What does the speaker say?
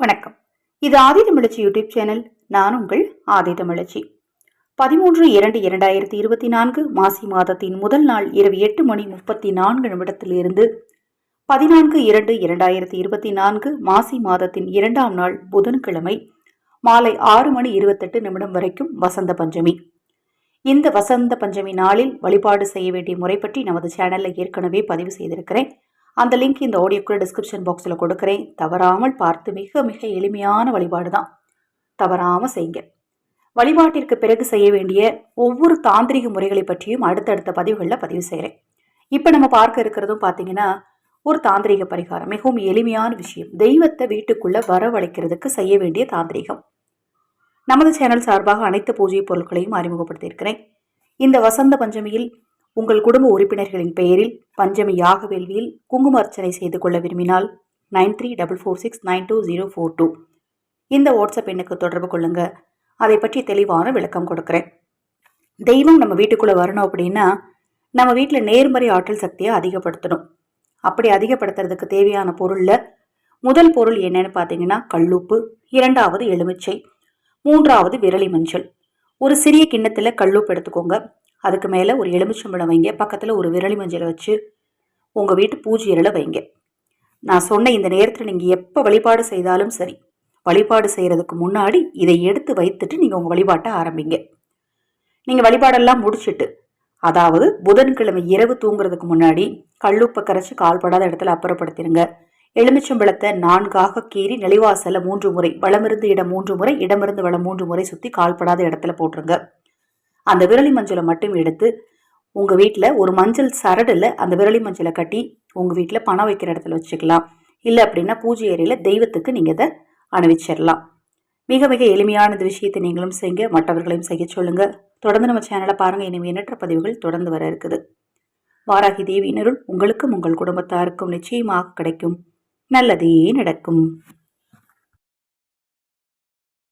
வணக்கம். இது ஆதி தமிழச்சி YouTube channel. நான் உங்கள் ஆதி தமிழச்சி. பதிமூன்று இரண்டு இரண்டாயிரத்தி இருபத்தி நான்கு மாசி மாதத்தின் முதல் நாள் இரவு எட்டு மணி முப்பத்தி நான்கு நிமிடத்திலிருந்து பதினான்கு இரண்டு இரண்டாயிரத்தி இருபத்தி நான்கு மாசி மாதத்தின் இரண்டாம் நாள் புதன்கிழமை மாலை ஆறு மணி இருபத்தெட்டு நிமிடம் வரைக்கும் வசந்த பஞ்சமி. இந்த வசந்த பஞ்சமி நாளில் வழிபாடு செய்ய வேண்டிய முறை பற்றி நமது சேனலில் ஏற்கனவே பதிவு செய்திருக்கிறேன். அந்த லிங்க் இந்த ஆடியோக்குள்ள டிஸ்கிரிப்ஷன் பாக்ஸில் கொடுக்குறேன். தவறாமல் பார்த்து மிக மிக எளிமையான வழிபாடு தான் தவறாமல் செய்யுங்க. வழிபாட்டிற்கு பிறகு செய்ய வேண்டிய ஒவ்வொரு தாந்திரிக முறைகளை பற்றியும் அடுத்தடுத்த பதிவுகளில் பதிவு செய்கிறேன் இப்போ நம்ம பார்க்க இருக்கிறதும் பார்த்தீங்கன்னா ஒரு தாந்திரிக பரிகாரம். மிகவும் எளிமையான விஷயம். தெய்வத்தை வீட்டுக்குள்ளே வரவழைக்கிறதுக்கு செய்ய வேண்டிய தாந்திரிகம். நமது சேனல் சார்பாக அனைத்து பூஜை பொருட்களையும் அறிமுகப்படுத்தியிருக்கிறேன். இந்த வசந்த பஞ்சமியில் உங்கள் குடும்ப உறுப்பினர்களின் பெயரில் பஞ்சமி யாக வேள்வியில் குங்கும அர்ச்சனை செய்து கொள்ள விரும்பினால் nine three double four six nine two zero four two. இந்த வாட்ஸ்அப் எண்ணுக்கு தொடர்பு கொள்ளுங்க. அதை பற்றி தெளிவான விளக்கம் கொடுக்குறேன். தெய்வம் நம்ம வீட்டுக்குள்ளே வரணும் அப்படின்னா நம்ம வீட்டில் நேர்மறை ஆற்றல் சக்தியை அதிகப்படுத்தணும். அப்படி அதிகப்படுத்துறதுக்கு தேவையான பொருளில் முதல் பொருள் என்னன்னு பார்த்தீங்கன்னா கல்லுப்பு இரண்டாவது எலுமிச்சை மூன்றாவது விரலி மஞ்சள். ஒரு சிறிய கிண்ணத்தில் கல்லுப்பு எடுத்துக்கோங்க. அதுக்கு மேலே ஒரு எலுமிச்சம்பழம் வைங்க. பக்கத்தில் ஒரு விரலி மஞ்சளை வச்சு உங்கள் வீட்டு பூஜையில் வைங்க. நான் சொன்ன இந்த நேரத்தில் நீங்கள் எப்போ வழிபாடு செய்தாலும் சரி வழிபாடு செய்கிறதுக்கு முன்னாடி இதை எடுத்து வைத்துட்டு நீங்கள் உங்கள் வழிபாட்டை ஆரம்பிங்க. நீங்கள் வழிபாடெல்லாம் முடிச்சுட்டு அதாவது புதன்கிழமை இரவு தூங்குறதுக்கு முன்னாடி கல்லுப்பை கரைச்சி கால்படாத இடத்துல அப்புறப்படுத்திடுங்க எலுமிச்சம்பழத்தை நான்காக கீறி நிலைவாசலில் மூன்று முறை வளமிருந்து இடம் மூன்று முறை இடமிருந்து வளம் மூன்று முறை சுற்றி கால்படாத இடத்துல போட்டுருங்க. அந்த விரலி மஞ்சளை மட்டும் எடுத்து உங்கள் வீட்டில் ஒரு மஞ்சள் சரடில் அந்த விரலி மஞ்சளை கட்டி உங்கள் வீட்டில் பணம் வைக்கிற இடத்துல வச்சுக்கலாம். இல்லை அப்படின்னா பூஜை அறையில் தெய்வத்துக்கு நீங்கள் இதை அணிவிச்சிடலாம். மிக மிக எளிமையான விஷயத்தை நீங்களும் செய்யுங்க மற்றவர்களையும் செய்ய சொல்லுங்கள் தொடர்ந்து நம்ம சேனலை பாருங்கள் இனிமே எண்ணற்ற பதிவுகள் தொடர்ந்து வர இருக்குது. வாராகி தேவியினருள் உங்களுக்கும் உங்கள் குடும்பத்தாருக்கும் நிச்சயமாக கிடைக்கும். நல்லதே நடக்கும்.